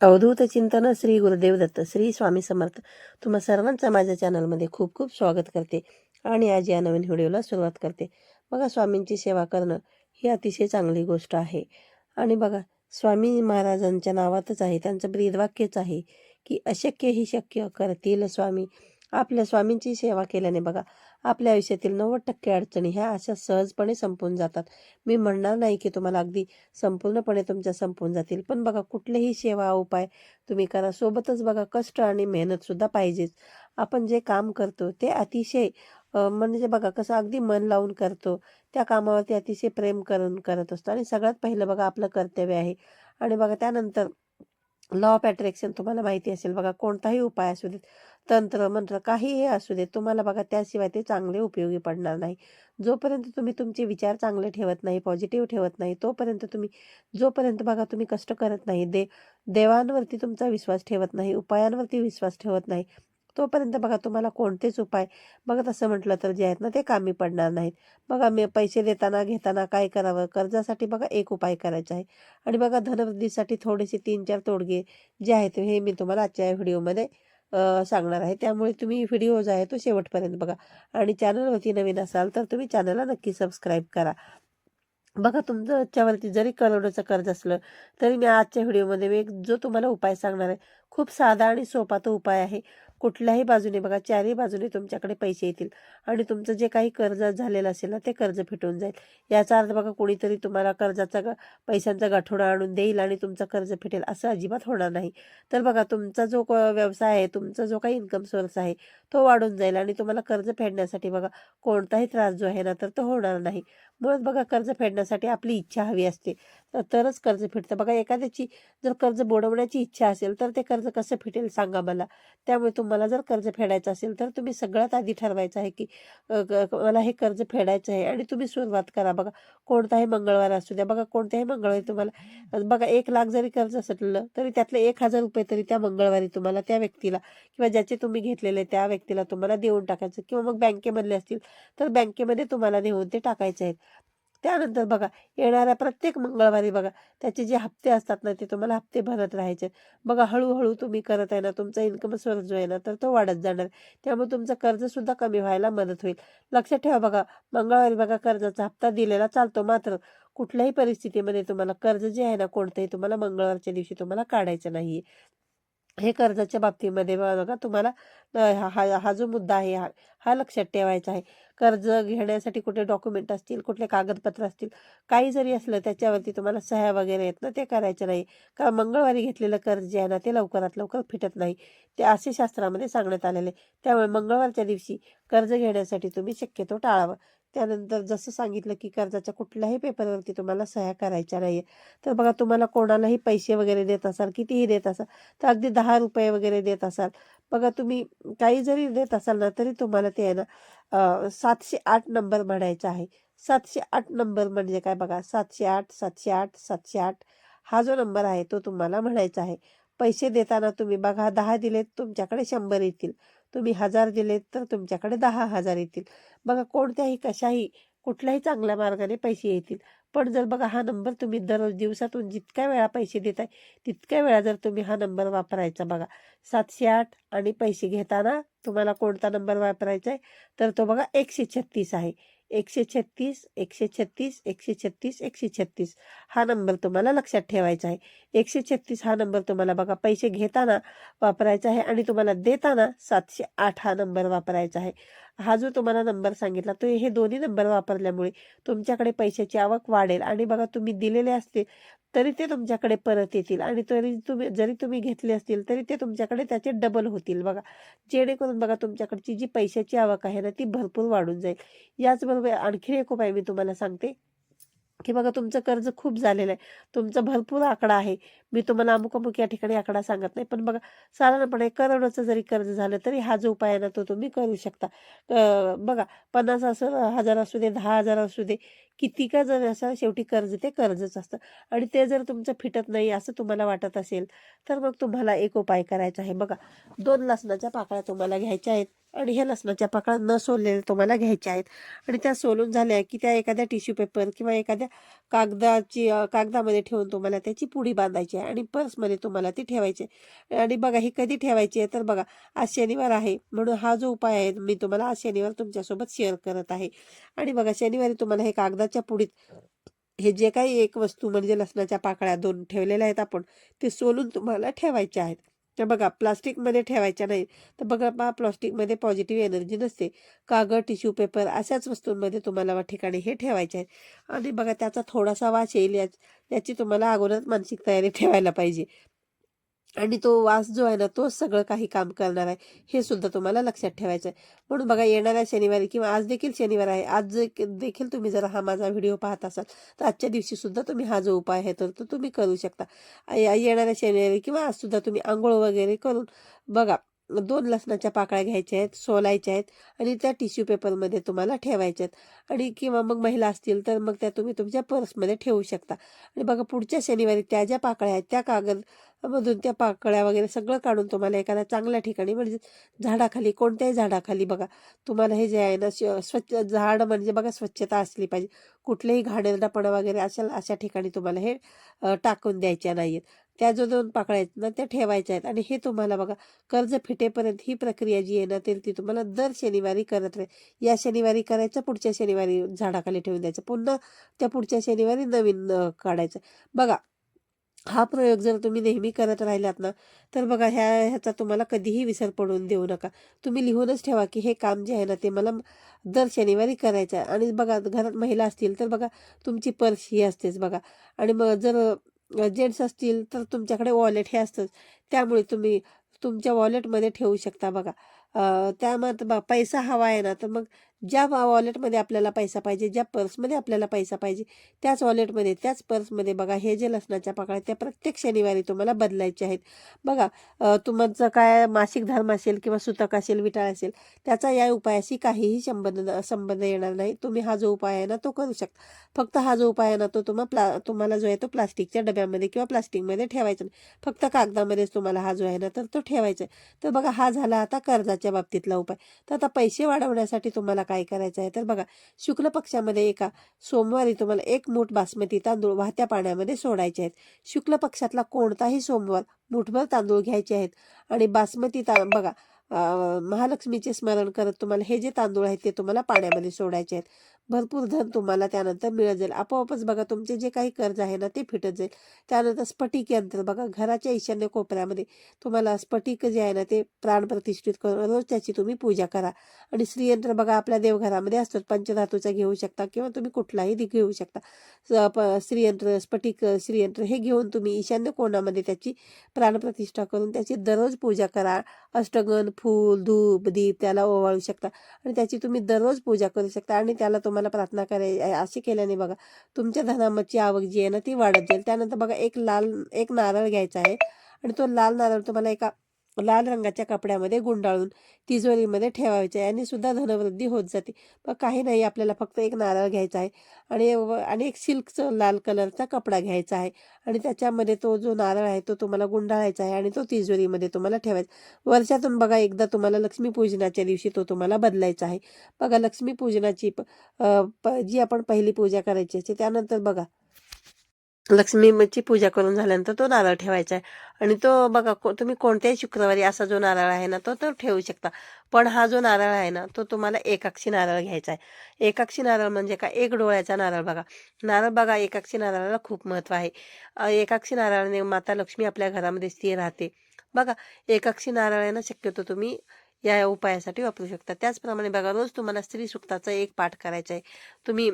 अवधूत चिंतन श्री गुरुदेव दत्त श्री स्वामी समर्थ. तुम्हा सर्वांचं माझ्या चॅनलमध्ये खूप खूप स्वागत करते आणि आज या नवीन व्हिडिओला सुरुवात करते. बघा स्वामींची सेवा करणं ही अतिशय चांगली गोष्ट आहे. आणि बघा स्वामी महाराजांच्या नावातच आहे त्यांचं ब्रीदवाक्यच आहे की अशक्य ही शक्य करतील स्वामी. आपल्या स्वामींची सेवा केल्याने बघा आपल्या आयुष्यातील नव्वद टक्के अडचणी ह्या अशा सहजपणे संपून जातात. मी म्हणणार नाही की तुम्हाला अगदी संपूर्णपणे तुमच्या संपून जातील. पण बघा कुठलेही सेवा उपाय तुम्ही करा. सोबतच बघा कष्ट आणि मेहनतसुद्धा पाहिजेच. आपण जे काम करतो ते अतिशय म्हणजे बघा कसं अगदी मन लावून करतो. त्या कामावरती अतिशय प्रेम करून करत असतो. आणि सगळ्यात पहिलं बघा आपलं कर्तव्य आहे. आणि बघा त्यानंतर लॉ ऑफ अट्रॅक्शन तुम्हाला माहिती असेल. बघा कोणताही उपाय असू देत. तंत्र मंत्र काहीही असू दे तुम्हाला बघा त्याशिवाय ते चांगले उपयोगी पडणार नाही. जोपर्यंत तुम्ही तुमचे विचार चांगले ठेवत नाही पॉझिटिव्ह ठेवत नाही तोपर्यंत तुम्ही जोपर्यंत बघा तुम्ही कष्ट करत नाही दे देवांवरती तुमचा विश्वास ठेवत नाही उपायांवरती विश्वास ठेवत नाही तोपर्यंत बघा तुम्हाला कोणतेच उपाय बघा तसं म्हटलं तर जे आहेत ना ते कामी पडणार नाहीत. बघा मी पैसे देताना घेताना काय करावं? कर्जासाठी बघा एक उपाय करायचा आहे. आणि बघा धनवृद्धीसाठी थोडेसे तीन चार तोडगे जे आहेत हे मी तुम्हाला आजच्या व्हिडिओमध्ये सांगणार आहे. त्यामुळे तुम्ही व्हिडिओ जो आहे तो शेवटपर्यंत बघा. आणि चॅनलवरती नवीन असाल तर तुम्ही चॅनलला नक्की सबस्क्राईब करा. बघा तुमचं जरी करोडोचं कर्ज असलं तरी मी आजच्या व्हिडिओमध्ये मी एक जो तुम्हाला उपाय सांगणार आहे खूप साधा आणि सोपा तो उपाय आहे. कुठल्याही बाजूने बघा चारही बाजूने तुमच्याकडे पैसे येतील आणि तुमचं जे काही कर्ज झालेलं असेल ना ते कर्ज फिटून जाईल. याचा अर्थ बघा कोणीतरी तुम्हाला कर्जाचा ग- पैशांचा गाठोडा आणून देईल आणि तुमचं कर्ज फिटेल असं अजिबात होणार नाही. तर बघा तुमचा जो क- व्यवसाय आहे तुमचा जो काही इन्कम सोर्स आहे तो वाढून जाईल आणि तुम्हाला कर्ज फेडण्यासाठी बघा कोणताही त्रास जो आहे ना तर तो होणार नाही. मुळात बघा कर्ज फेडण्यासाठी आपली इच्छा हवी असते. तरच कर्ज फिटतं. बघा एखाद्याची जर कर्ज बुडवण्याची इच्छा असेल तर ते कर्ज कसं फिटेल सांगा मला? त्यामुळे तुम्हाला जर कर्ज फेडायचं असेल तर तुम्ही सगळ्यात आधी ठरवायचं आहे की मला हे कर्ज फेडायचं आहे आणि तुम्ही सुरुवात करा. बघा कोणताही मंगळवार असू द्या बघा कोणत्याही मंगळवारी तुम्हाला बघा एक लाख जरी कर्ज सटलं तरी त्यातले एक हजार रुपये तरी त्या मंगळवारी तुम्हाला त्या व्यक्तीला किंवा ज्याचे तुम्ही घेतलेले त्या व्यक्तीला तुम्हाला देऊन टाकायचं. किंवा मग बँकेमधले असतील तर बँकेमध्ये तुम्हाला नेऊन ते टाकायचे आहेत. त्यानंतर बघा येणाऱ्या प्रत्येक मंगळवारी बघा त्याचे जे हप्ते असतात ना ते तुम्हाला हप्ते भरत राहायचे. बघा हळूहळू तुम्ही करत आहे ना तुमचा इन्कम सोर्स जो आहे ना तर तो वाढत जाणार. त्यामुळे तुमचं कर्जसुद्धा कमी व्हायला मदत होईल. लक्षात ठेवा बघा मंगळवारी बघा कर्जाचा हप्ता दिलेला चालतो. मात्र कुठल्याही परिस्थितीमध्ये तुम्हाला कर्ज जे आहे ना कोणतंही तुम्हाला मंगळवारच्या दिवशी तुम्हाला काढायचं नाही हे कर्जाच्या बाबतीमध्ये बघा तुम्हाला हा हा हा जो मुद्दा आहे हा हा लक्षात ठेवायचा आहे. कर्ज घेण्यासाठी कुठले डॉक्युमेंट असतील कुठले कागदपत्र असतील काही जरी असलं त्याच्यावरती तुम्हाला सह्या वगैरे आहेत ना ते करायचं नाही. का मंगळवारी घेतलेलं कर्ज जे आहे ना ते लवकरात लवकर फिटत नाही. ते असे शास्त्रामध्ये सांगण्यात आलेले आहे. त्यामुळे मंगळवारच्या दिवशी कर्ज घेण्यासाठी तुम्ही शक्यतो टाळावं. त्यानंतर जसं सांगितलं की कर्जाच्या कुठल्याही पेपरवरती तुम्हाला सह्या करायच्या नाही तर बघा तुम्हाला कोणालाही पैसे वगैरे देत असाल कितीही देत असाल तर अगदी दहा रुपये वगैरे देत असाल बघा तुम्ही काही जरी देत असाल ना तरी तुम्हाला ते आहे ना सातशे आठ नंबर म्हणायचा आहे. सातशे आठ नंबर म्हणजे काय बघा सातशे आठ सातशे आठ सातशे आठ हा जो नंबर आहे तो तुम्हाला म्हणायचा आहे. पैसे देताना तुम्ही बघा दहा दिलेत तुमच्याकडे शंभर येतील. तुम्ही हजार दिलेत तर तुमच्याकडे दहा हजार येतील. बघा कोणत्याही कशाही कुठल्याही चांगल्या मार्गाने पैसे येतील. पण जर बघा हा नंबर तुम्ही दररोज दिवसातून जितक्या वेळा पैसे देताय तितक्या वेळा जर तुम्ही हा नंबर वापरायचा बघा. सातशे आठ आणि पैसे घेताना तुम्हाला कोणता नंबर वापरायचा आहे? तर तो बघा एकशे छत्तीस आहे. एकशे छत्तीस एकशे छत्तीस एकशे छत्तीस एकशे छत्तीस हा नंबर तुम्हाला लक्षात ठेवायचा आहे. एकशे छत्तीस हा नंबर तुम्हाला बघा पैसे घेताना वापरायचा आहे आणि तुम्हाला देताना सातशे आठ हा नंबर वापरायचा आहे. हा जो तुम्हाला नंबर सांगितला तो हे दोन्ही नंबर वापरल्यामुळे तुमच्याकडे पैशाची आवक वाढेल आणि बघा तुम्ही दिलेले असतील तरी ते तुमच्याकडे परत येतील आणि तरी तुम्ही जरी तुम्ही घेतले असतील तरी ते तुमच्याकडे त्याचे डबल होतील बघा. जेणेकरून बघा तुमच्याकडची जी पैशाची आवक आहे ना ती भरपूर वाढून जाईल. याचबरोबर आणखी एक उपाय मी तुम्हाला सांगते. की बघा तुमचं कर्ज खूप झालेलं आहे. तुमचा भरपूर आकडा आहे. मी तुम्हाला अमुक अमुक या ठिकाणी आकडा सांगत नाही. पण बघा साधारणपणे करोडचं जरी कर्ज झालं तरी हा जो उपाय आहे ना तो तुम्ही करू शकता. बघा पन्नास असं हजार असू दे दहा हजार असू दे किती का जर असं शेवटी कर्ज ते कर्जच असतं. आणि ते जर तुमचं फिटत नाही असं तुम्हाला वाटत असेल तर मग तुम्हाला एक उपाय करायचा आहे. बघा दोन लसणाच्या पाकळ्या तुम्हाला घ्यायच्या आहेत. आणि ह्या लसणाच्या पाकळ्या न सोललेल्या तुम्हाला घ्यायच्या आहेत. आणि त्या सोलून झाल्या की त्या एखाद्या टिश्यू पेपर किंवा एखाद्या कागदाची कागदामध्ये ठेवून तुम्हाला त्याची पुडी बांधायची आहे आणि पर्समध्ये तुम्हाला ती ठेवायची आहे. आणि बघा ही कधी ठेवायची आहे? तर बघा आज शनिवार आहे. म्हणून हा जो उपाय आहे मी तुम्हाला आज शनिवार तुमच्यासोबत शेअर करत आहे. आणि बघा शनिवारी तुम्हाला हे कागदाच्या पुडीत हे जे काही एक वस्तू म्हणजे लसणाच्या पाकळ्या दोन ठेवलेल्या आहेत आपण ते सोलून तुम्हाला ठेवायच्या आहेत. तर बघा प्लास्टिकमध्ये ठेवायच्या नाही तर बघा पहा प्लास्टिकमध्ये पॉझिटिव्ह एनर्जी नसते. कागद टिश्यू पेपर अशाच वस्तूंमध्ये तुम्हाला ठिकाणी हे ठेवायचे आहे आणि बघा त्याचा थोडासा वास येईल याची तुम्हाला अगोदरच मानसिक तयारी ठेवायला पाहिजे. आणि तो वास जो आहे ना तोच सगळं काही काम करणार आहे. हे सुद्धा तुम्हाला लक्षात ठेवायचं आहे म्हणून बघा येणाऱ्या शनिवारी किंवा आज देखील शनिवार आहे. आज जे- देखील तुम्ही जर हा माझा व्हिडिओ पाहत असाल तर आजच्या दिवशी सुद्धा तुम्ही हा जो उपाय आहे तर तो तुम्ही करू शकता. या- येणाऱ्या शनिवारी किंवा आज सुद्धा तुम्ही आंघोळ वगैरे करून बघा. दोन लसणाच्या पाकळ्या घ्यायच्या आहेत सोलायच्या आहेत आणि त्या टिश्यू पेपरमध्ये तुम्हाला ठेवायच्या आहेत आणि किंवा मग महिला असतील तर मग त्या तुम्ही तुमच्या पर्समध्ये ठेवू शकता. आणि बघा पुढच्या शनिवारी त्या ज्या पाकळ्या आहेत त्या कागद मधून त्या पाकळ्या वगैरे सगळं काढून तुम्हाला एखाद्या चांगल्या ठिकाणी म्हणजे झाडाखाली कोणत्याही झाडाखाली बघा तुम्हाला हे जे आहे ना स्व- स्वच्छ झाड म्हणजे बघा स्वच्छता असली पाहिजे. कुठलेही घाणेरडापणा वगैरे अशा अशा ठिकाणी तुम्हाला हे टाकून द्यायच्या नाही आहेत त्या जो दोन पाकळ्या आहेत ना त्या ठेवायच्या आहेत. आणि हे तुम्हाला बघा कर्ज फिटेपर्यंत ही प्रक्रिया जी आहे ना ते ती तुम्हाला दर शनिवारी करत राहील. या शनिवारी करायचं पुढच्या शनिवारी झाडाखाली ठेवून द्यायचं. पुन्हा त्या पुढच्या शनिवारी नवीन काढायचं. बघा हा प्रयोग जर तुम्ही नेहमी करत राहिलात ना तर बघा ह्या ह्याचा तुम्हाला कधीही विसर पडून देऊ नका. तुम्ही लिहूनच ठेवा की हे काम जे आहे ना ते मला दर शनिवारी करायचं आहे. आणि बघा घरात महिला असतील तर बघा तुमची पर्स ही असतेच बघा. आणि मग जर जेंट्स असतील तर तुमच्याकडे वॉलेट हे असतंच. त्यामुळे तुम्ही तुमच्या वॉलेटमध्ये ठेवू शकता बघा. त्यामध्ये बा पैसा हवा आहे ना तर मग ज्या वॉलेटमध्ये आपल्याला पैसा पाहिजे ज्या पर्समध्ये आपल्याला पैसा पाहिजे त्याच वॉलेटमध्ये त्याच पर्समध्ये बघा हे जे लसणाच्या पाकळ्या त्या प्रत्येक शनिवारी तुम्हाला बदलायचे आहेत. बघा तुमचं काय मासिक धर्म असेल किंवा सुतक असेल विटाळ असेल त्याचा या उपायाशी काहीही संबंध संबंध येणार नाही. तुम्ही हा जो उपाय आहे ना तो करू शकता. फक्त हा जो उपाय आहे ना तो तुम्हा प्ला तुम्हाला जो आहे तो प्लास्टिकच्या डब्यामध्ये किंवा प्लास्टिकमध्ये ठेवायचा नाही. फक्त कागदामध्येच तुम्हाला हा जो आहे ना तर तो ठेवायचा आहे. तर बघा हा झाला आता कर्जाच्या बाबतीतला उपाय. तर आता पैसे वाढवण्यासाठी तुम्हाला काय करायचं आहे. तर बघा शुक्ल पक्षामध्ये एका सोमवारी तुम्हाला एक मूठ बासमती तांदूळ वाहत्या पाण्यामध्ये सोडायचे आहेत. शुक्ल पक्षातला कोणताही सोमवार मुठभर तांदूळ घ्यायचे आहेत. आणि बासमती ता बघा महालक्ष्मीचे स्मरण करत तुम्हाला हे जे तांदूळ आहेत ते तुम्हाला पाण्यामध्ये सोडायचे आहेत. भरपूर धन तुम्हाला त्यानंतर मिळत जाईल. आपोआपच बघा तुमचे जे काही कर्ज आहे ना ते फिटत जाईल. त्यानंतर स्फटिक यंत्र बघा घराच्या ईशान्य कोपऱ्यामध्ये तुम्हाला स्फटिक जे आहे ना ते प्राण प्रतिष्ठित करून रोज त्याची तुम्ही पूजा करा. आणि श्रीयंत्र बघा आपल्या देवघरामध्ये असतात. पंचधातूचा घेऊ शकता किंवा तुम्ही कुठलाही दि- घेऊ शकता. स- प- श्रीयंत्र स्फटिक श्रीयंत्र हे घेऊन तुम्ही ईशान्य कोणामध्ये त्याची प्राणप्रतिष्ठा करून त्याची दररोज पूजा करा. अष्टगण फूल धूप दीप त्याला ओवाळू शकता. आणि त्याची तुम्ही दररोज पूजा करू शकता. आणि त्याला तुम्हाला प्रार्थना कराय अशी केल्याने बघा तुमच्या धनाची आवक जी आहे ना ती वाढत जाईल. त्यानंतर बघा एक लाल एक नारळ घ्यायचा आहे. आणि तो लाल नारळ तुम्हाला एका लाल रंगाच्या कपड्यामध्ये गुंडाळून तिजोरीमध्ये ठेवायचे आहे आणि सुद्धा धनवृद्धी होत जाते. मग काही नाही आपल्याला फक्त एक नारळ घ्यायचा आहे आणि व- आणि एक सिल्कचं लाल कलरचा कपडा घ्यायचा आहे आणि त्याच्यामध्ये तो जो नारळ आहे तो तुम्हाला गुंडाळायचा आहे आणि तो तिजोरीमध्ये तुम्हाला ठेवायचा वर्षातून बघा एकदा तुम्हाला लक्ष्मीपूजनाच्या दिवशी तो तुम्हाला बदलायचा आहे. बघा लक्ष्मीपूजनाची प- प- जी आपण पहिली पूजा करायची असते त्यानंतर बघा लक्ष्मीची पूजा करून झाल्यानंतर तो नारळ ठेवायचा आहे. आणि तो बघा को तुम्ही कोणत्याही शुक्रवारी असा जो नारळ आहे ना तो तर ठेवू शकता. पण हा जो नारळ आहे ना तो तुम्हाला एकाक्षी नारळ घ्यायचा आहे. एकाक्षी नारळ म्हणजे का एक डोळ्याचा नारळ बघा. नारळ बघा एकाक्षी नारळाला खूप महत्त्व आहे. एकाक्षी नारळाने माता लक्ष्मी आपल्या घरामध्ये स्थिर राहते. बघा एकाक्षी नारळ आहे ना शक्यतो तुम्ही या उपायासाठी वापरू शकता. त्याचप्रमाणे बघा रोज तुम्हाला स्त्री सुक्ताचा एक पाठ करायचा आहे तुम्ही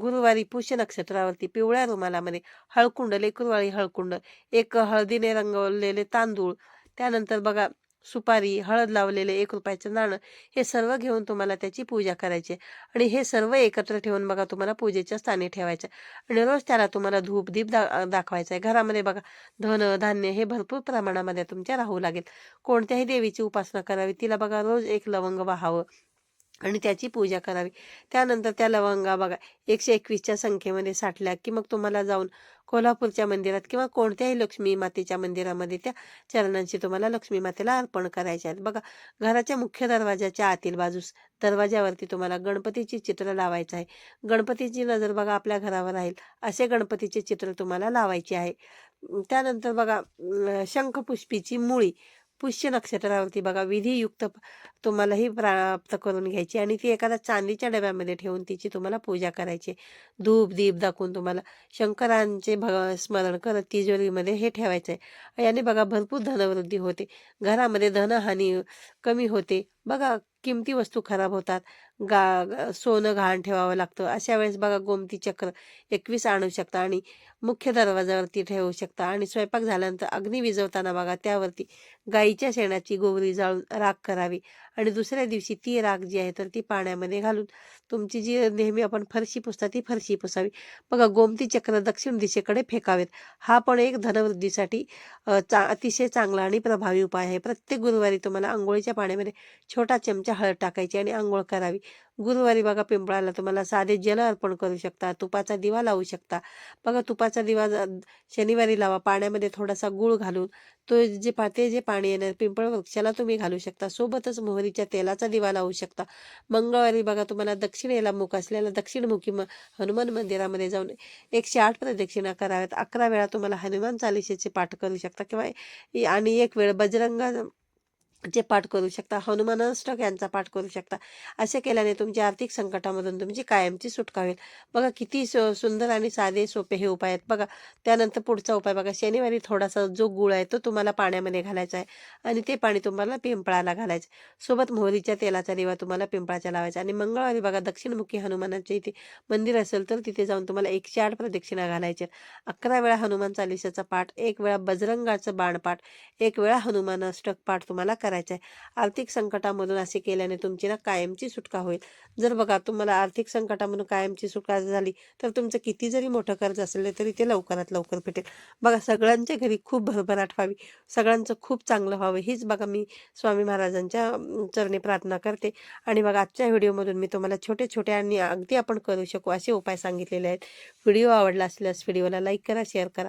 गुरुवारी पुष्य नक्षत्रावरती पिवळ्या रुमालामध्ये हळकुंड लेकुरवाळी हळकुंड एक हळदीने रंगवलेले तांदूळ त्यानंतर बघा सुपारी हळद लावलेले एक रुपयाचं नाणं हे सर्व घेऊन तुम्हाला त्याची पूजा करायची आहे. आणि हे सर्व एकत्र ठेवून बघा तुम्हाला पूजेच्या स्थानी ठेवायचं आहे. आणि रोज त्याला तुम्हाला धूप दीप दा दाखवायचा आहे घरामध्ये बघा धन धान्य हे भरपूर प्रमाणामध्ये तुमच्या राहू लागेल कोणत्याही देवीची उपासना करावी तिला बघा रोज एक लवंग वाहावं आणि त्याची पूजा करावी. त्यानंतर त्या लवंगा बघा एकशे एकवीसच्या संख्येमध्ये साठल्या की मग तुम्हाला जाऊन कोल्हापूरच्या मंदिरात किंवा कोणत्याही लक्ष्मी मातेच्या मंदिरामध्ये त्या चरणांशी तुम्हाला लक्ष्मी मातेला अर्पण करायचे आहेत. बघा घराच्या मुख्य दरवाजाच्या आतील बाजूस दरवाजावरती तुम्हाला गणपतीची चित्र लावायचं आहे. गणपतीची नजर बघा आपल्या घरावर राहील असे गणपतीचे चित्र तुम्हाला लावायचे आहे. त्यानंतर बघा शंखपुष्पीची मुळी पुष्य नक्षत्रावरती बघा. विधियुक्त तुम्हालाही तुम्हाला ही प्राप्त करून घ्यायची आणि ती एखाद्या चांदीच्या डब्यामध्ये ठेवून तिची तुम्हाला पूजा करायची. धूप दीप दाखवून तुम्हाला शंकरांचे भग स्मरण करत तिजोरीमध्ये हे ठेवायचं आहे याने बघा भरपूर धनवृद्धी होते. घरामध्ये धनहानी कमी होते. बघा किमती वस्तू खराब होतात. गा सोनं घाण ठेवावं लागतं. अशा वेळेस बघा गोमती चक्र एकवीस आणू शकता आणि मुख्य दरवाजावरती ठेवू शकता. आणि स्वयंपाक झाल्यानंतर अग्नी विझवताना बघा त्यावरती गाईच्या शेणाची गोवरी जाळून राख करावी. आणि दुसऱ्या दिवशी ती राख जी आहे तर ती पाण्यामध्ये घालून तुमची जी नेहमी आपण फरशी पुसता ती फरशी पुसावी. बघा गोमती चक्र दक्षिण दिशेकडे फेकावेत. हा पण एक धनवृद्धीसाठी चा अतिशय चांगला आणि प्रभावी उपाय आहे. प्रत्येक गुरुवारी तुम्हाला आंघोळीच्या पाण्यामध्ये छोटा चमचा हळद टाकायची आणि आंघोळ करावी. गुरुवारी बघा पिंपळाला तुम्हाला साधे जल अर्पण करू शकता तुपाचा दिवा लावू शकता. बघा तुपाचा दिवा शनिवारी लावा पाण्यामध्ये थोडासा गुळ घालून तो जे पाते जे पाणी येणार पिंपळ वृक्षाला तुम्ही घालू शकता. सोबतच मोहरीच्या तेलाचा दिवा लावू शकता. मंगळवारी बघा तुम्हाला दक्षिणेला मुख असलेल्या दक्षिणमुखी म हनुमान मंदिरामध्ये जाऊन एकशे आठ प्रदक्षिणा कराव्यात. अकरा वेळा तुम्हाला हनुमान चालिशेचे पाठ करू शकता किंवा आणि एक वेळ बजरंग चे पाठ करू शकता हनुमानाष्टक यांचा पाठ करू शकता असे केल्याने तुमच्या आर्थिक संकटामधून तुमची कायमची सुटका होईल. बघा किती सुंदर आणि साधे सोपे हे उपाय आहेत. बघा त्यानंतर पुढचा उपाय बघा शनिवारी थोडासा जो गुळ आहे तो तुम्हाला पाण्यामध्ये घालायचा आहे आणि ते पाणी तुम्हाला पिंपळाला घालायचं सोबत मोहरीच्या तेलाचा दिवा तुम्हाला पिंपळाच्या लावायचा आणि मंगळवारी बघा दक्षिणमुखी हनुमानाचे इथे मंदिर असेल तर तिथे जाऊन तुम्हाला एकशे आठ प्रदक्षिणा घालायच्या अकरा वेळा हनुमान चालिसाचा पाठ एक वेळा बजरंगाचं बाणपाठ एक वेळा हनुमान अष्टक पाठ तुम्हाला करायचं आहे आर्थिक संकटामधून असे केल्याने तुमची ना कायमची सुटका होईल. जर बघा तुम्हाला आर्थिक संकटामधून कायमची सुटका झाली तर तुमचं किती जरी मोठं कर्ज असेल तरी ते लवकरात लवकर भेटेल. बघा सगळ्यांच्या घरी खूप भरभराट व्हावी. सगळ्यांचं खूप चांगलं व्हावं. हीच बघा मी स्वामी महाराजांच्या चरणी प्रार्थना करते. आणि बघा आजच्या व्हिडिओमधून मी तुम्हाला छोटे छोटे आणि अगदी आपण करू शकू असे उपाय सांगितलेले आहेत. व्हिडिओ आवडला असल्यास व्हिडिओला लाईक करा शेअर करा.